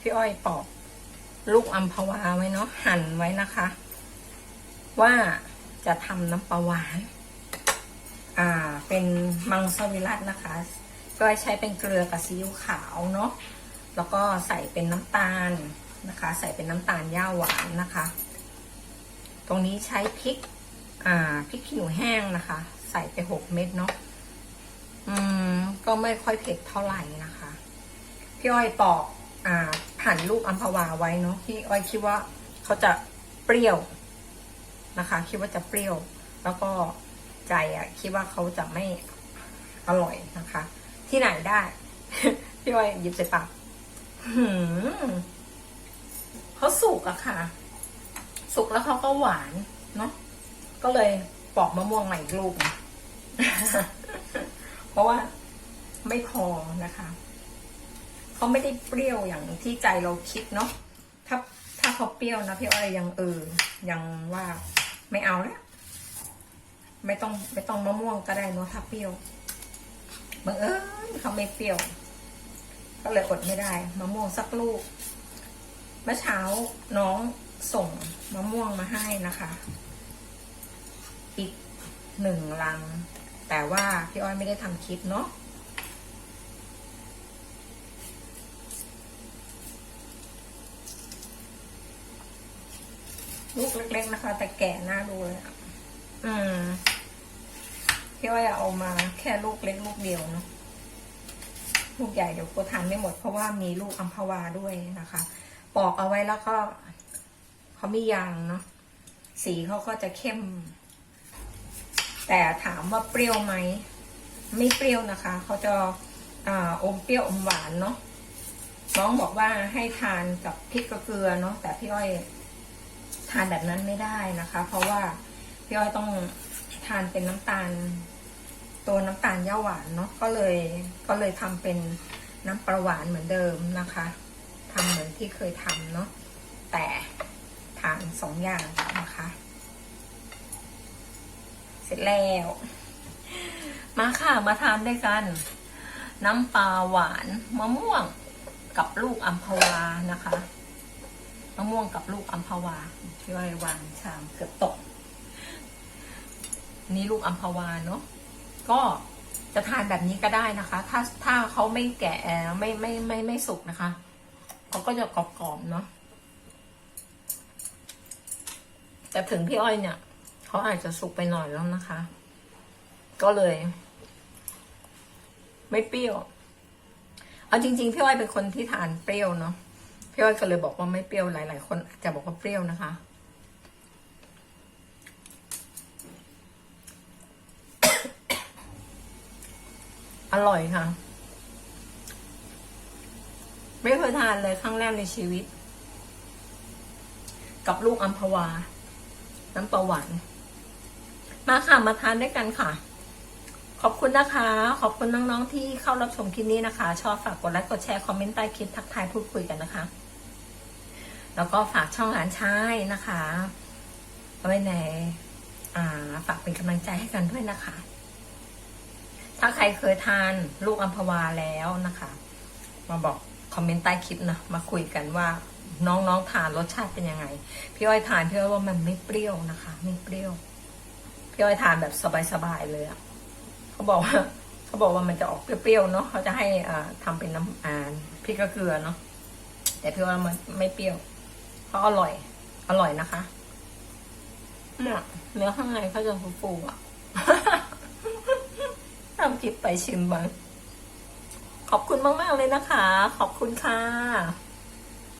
พี่อ้อยปอกลูกอัมพวาไว้เนาะหั่นไว้นะคะ ว่าจะทำน้ำปลาหวาน อ่า เป็นมังสวิรัตนะคะก็ใช้เป็นเกลือกับซีอิ๊วขาวเนาะแล้วก็ใส่เป็นน้ำตาลนะคะ ใส่เป็นน้ำตาลย่าหวานนะคะ ตรงนี้ใช้พริก อ่าพริกขี้หนูแห้งนะคะ ใส่ไปหกเม็ดเนาะอืมก็ไม่ค่อยเผ็ดเท่าไหร่นะคะ พี่อ้อยปอกอ่าหั่นลูกอัมพวาไว้เนาะพี่อ้อยคิดว่าเขาจะเปรี้ยวนะคะ คิดว่าจะเปรี้ยว แล้วก็ใจอะ คิดว่าเขาจะไม่อร่อยนะคะ ที่ไหนได้ พี่อ้อยหยิบใส่ปากหืมเขาสุกอะค่ะ สุกแล้วเขาก็หวานเนาะก็เลยปอกมะม่วงใหม่อีกลูกนะเพราะว่าไม่พอนะคะ เขาไม่ได้เปรี้ยวอย่างที่ใจเราคิดเนาะถ้าถ้าเขาเปรี้ยวนะพี่อ้อยยังเออยังว่าไม่เอาแล้วไม่ต้องไม่ต้องมะม่วงก็ได้เนาะถ้าเปรี้ยวบังเอิญเขาไม่เปรี้ยว ก็เลยอดไม่ได้มะม่วงสักลูกเมื่อเช้าน้องส่งมะม่วงมาให้นะคะ อีกหนึ่งลัง แต่ว่าพี่อ้อยไม่ได้ทำคลิปเนาะ ลูกเล็กๆนะคะ แต่แก่น่าดูเลยอะอืมพี่อ้อยเอามาแค่ลูกเล็กลูกเดียวเนาะลูกใหญ่เดี๋ยวกลัวทานไม่หมดเพราะว่ามีลูกอัมพวาด้วยนะคะ ปอกเอาไว้แล้วก็เขามียางเนาะสีเขาก็จะเข้ม แต่ถามว่าเปรี้ยวไหมไม่เปรี้ยวนะคะเขาจะอ่าอมเปรี้ยวอมหวานเนาะน้องบอกว่าให้ทานกับพริกกับเกลือเนาะแต่พี่อ้อย ทานแบบนั้นไม่ได้นะคะ เพราะว่าพี่อ้อยต้องทานเป็นน้ำตาล ตัวน้ำตาลย่าหวานเนาะก็เลยก็เลยทำเป็นน้ำปลาหวานเหมือนเดิมนะคะทำเหมือนที่เคยทำเนาะแต่ทานสองอย่างนะคะ เสร็จแล้ว มาค่ะมาทานด้วยกัน น้ำปลาหวานมะม่วงกับลูกอัมพวานะคะะม่วงกับลูกอัมพวาพี่ว่าวางชามเกือบตก นี่ลูกอัมพวาเนาะก็จะทานแบบนี้ก็ได้นะคะ ถ้าถ้าเขาไม่แก่ไม่ไม่ไม่ไม่สุกนะคะเขาก็จะกรอบๆเนาะแต่ถึงพี่อ้อยเนี่ยเขาอาจจะสุกไปหน่อยแล้วนะคะ ก็เลย ไม่เปรี้ยว เอาจริง ๆ พี่อ้อยเป็นคนที่ทานเปรี้ยวเนาะ พี่อ้อยก็เลยบอกว่าไม่เปรี้ยวหลาย ๆ คนอาจจะบอกว่าเปรี้ยวนะคะอร่อยค่ะ ไม่เคยทานเลยครั้งแรกในชีวิต กับลูกอัมพวา น้ำปลาหวานมาค่ะ มาทานด้วยกันค่ะ ขอบคุณนะคะ ขอบคุณน้อง ๆ ที่เข้ารับชมคลิปนี้นะคะ ชอบฝากกดไลค์กดแชร์ คอมเมนต์ใต้คลิปทักทายพูดคุยกันนะคะ แล้วก็ฝากช่องหลานชายนะคะไว้ในอ่าฝากเป็นกำลังใจให้กันด้วยนะคะ ถ้าใครเคยทานลูกอัมพวาแล้วนะคะ มาบอกคอมเมนต์ใต้คลิปนะมาคุยกันว่าน้องๆทานรสชาติเป็นยังไง พี่อ้อยทานพี่อ้อยว่ามันไม่เปรี้ยวนะคะไม่เปรี้ยว พี่อ้อยทานแบบสบายๆเลยอะเขาบอกว่าเขาบอกว่ามันจะออกเปรี้ยวๆเนาะเขาจะให้อ่าทำเป็นน้ำอ่าพริกกระเกลือเนาะแต่พี่ว่ามันไม่เปรี้ยว เพราะอร่อย อร่อยนะคะ เนี่ยเนื้อข้างในเขาจะฟูๆอะทำคลิปไปชิมบ้างขอบคุณมาก ๆ เลยนะคะ ขอบคุณค่ะ